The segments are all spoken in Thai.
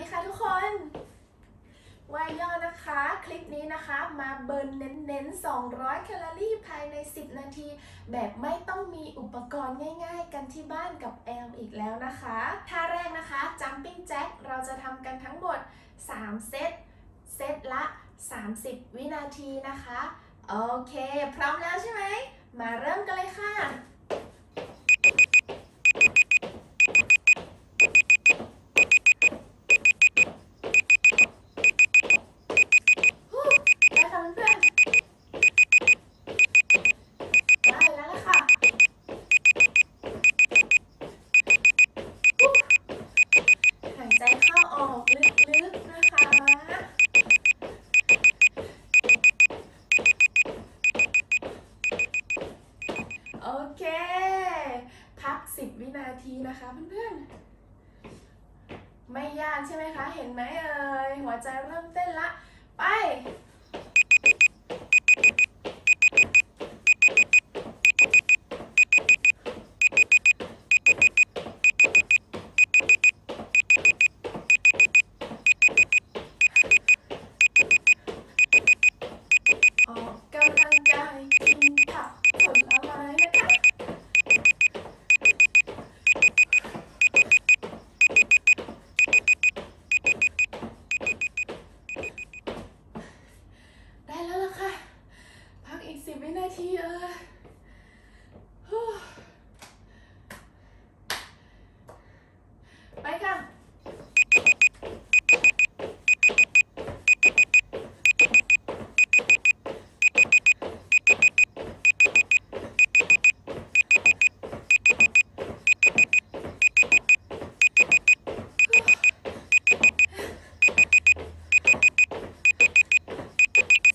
ดีค่ะทุกคนวายย่อนะคะ คลิปนี้นะคะมาเบิร์นเน้นๆ 200 แคลอรี่ภายใน 10 นาที แบบไม่ต้องมีอุปกรณ์ง่ายๆ กันที่บ้านกับแอมอีกแล้วนะคะท่าแรกนะคะ jumping jack เราจะทำกันทั้งหมด 3 เซต เซตละ 30 วินาทีนะคะ โอเค พร้อมแล้วใช่ไหม มาเริ่มกันเลยค่ะ ฮู้ได้ค่ะเพื่อนๆได้แล้วล่ะค่ะฮู้หายใจเข้าออกลึกๆนะคะ โอเค พัก 10 วินาทีนะคะเพื่อนๆ ไม่ ยากใช่ไหมคะ เห็นไหมเอ่ยหัวใจเริ่มเต้นละ ไป ออกกำลังกายกินผักผลไม้นะคะ ได้แล้วล่ะค่ะ พักอีกสิบวินาทีเออฮู้ไปค่ะ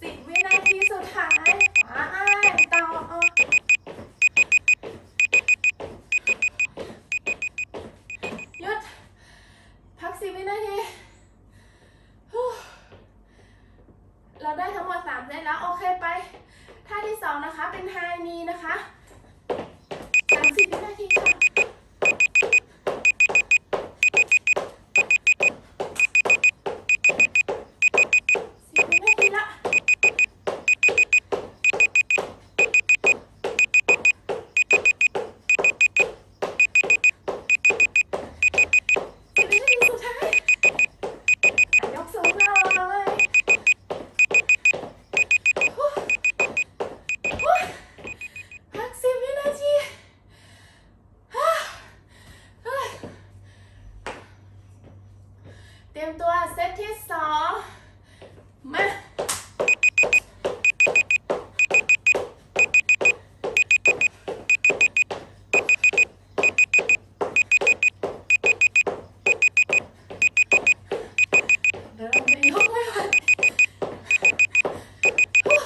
สิบวินาทีสุดท้ายไปต่อหยุด พักสิบวินาทีฮู้เราได้ทั้งหมดสามได้แล้วโอเคไป ท่าที่สองนะคะเป็นไฮนีนะคะสามสิบวินาทีค่ะ สิบวินาทีละ สิบวินาทีสุดท้ายอะยกสูงหน่อยฮู้ฮู้พักสิบวินาทีฮ่าเฮ้ย เตรียมตัวเซตที่สองมา เดี๋ยวเราไปยกไม่ไหวฮู้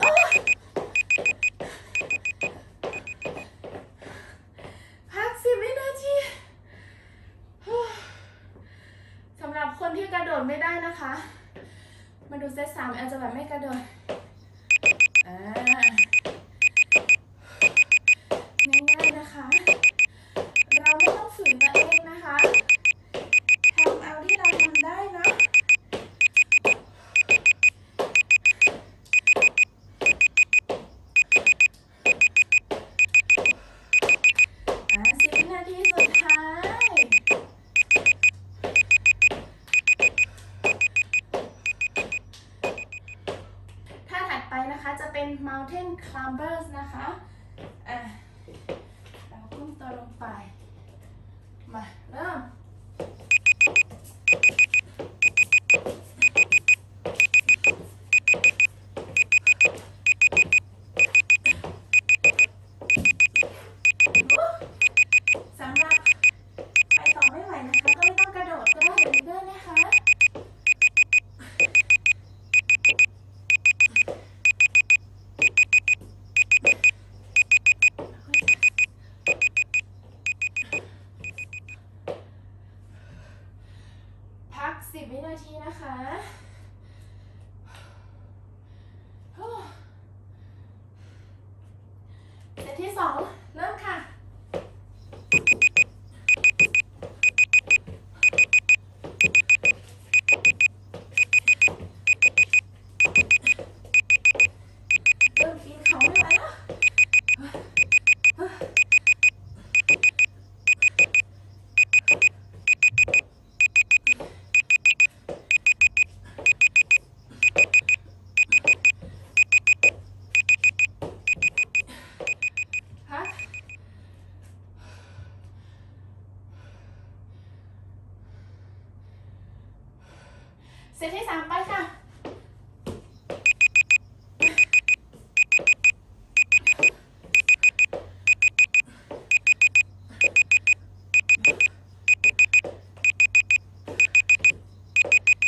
โอ๊ยพักสิบวินาทีฮู้สำหรับ คนที่กระโดดไม่ได้นะคะ มาดูเซตสามแอลจะแบบไม่กระโดด อ่า ง่ายๆนะคะ เราไม่ต้องฝืนตัวเองนะคะทำเอาที่เราทำได้นะ อ่าสิบวินาทีสุดท้าย ท่าถัดไปนะคะจะเป็น mountain climbers นะคะ อะ เราก้ม ตัวลงไป มา เริ่ม สำหรับไปต่อไม่ไหวนะคะ ก็ไม่ต้องกระโดดก็ได้เดี๋ยวนี้ได้นะคะ พัก 10 วินาทีนะคะโอ้ องเริ่มค่ะ เริ่มปีนเขาไม่ไหวแล้ว พัก เซตที่สามไปค่ะ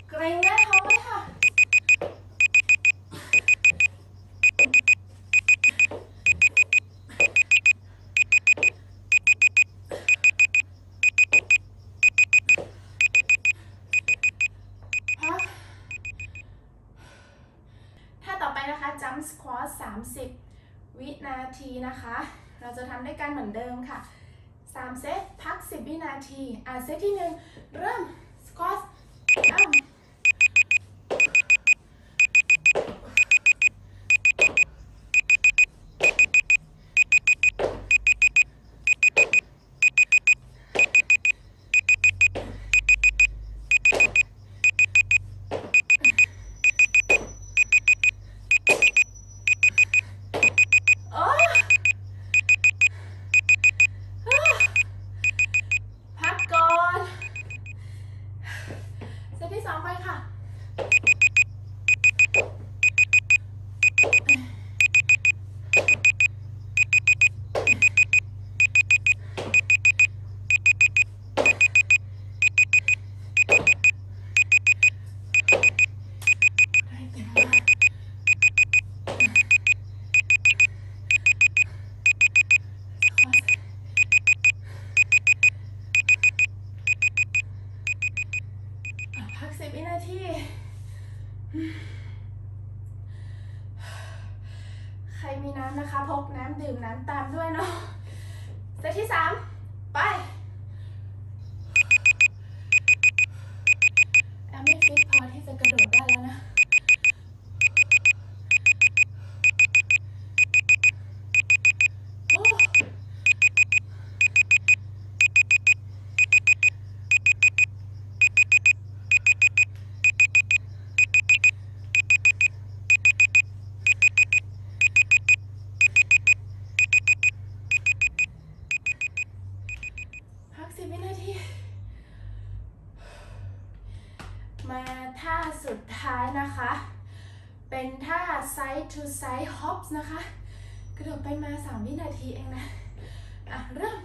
เกรงหน้าท้องไว้ค่ะ พักถ้าต่อไปนะคะ jump squat 30 วินาทีนะคะ เราจะทำด้วยกันเหมือนเดิมค่ะ 3 เซตพัก 10 วินาที อะเซตที่ 1 เริ่ม squat อ้าอ้อะพักก่อน เซตที่สองไปค่ะ ได้เต็มมากอะพักสิบ วินาที ใครมีน้ำนะคะ พกน้ำดื่มน้ำตามด้วยเนาะเซตที่สามไปแอมไม่ฟิตพอที่จะกระโดดได้แล้วนะ โอ้พักสิบวินาที มาท่าสุดท้ายนะคะ เป็นท่า side to side hops นะคะ กระโดดไปมา 3 วินาทีเองนะ อะ เริ่ม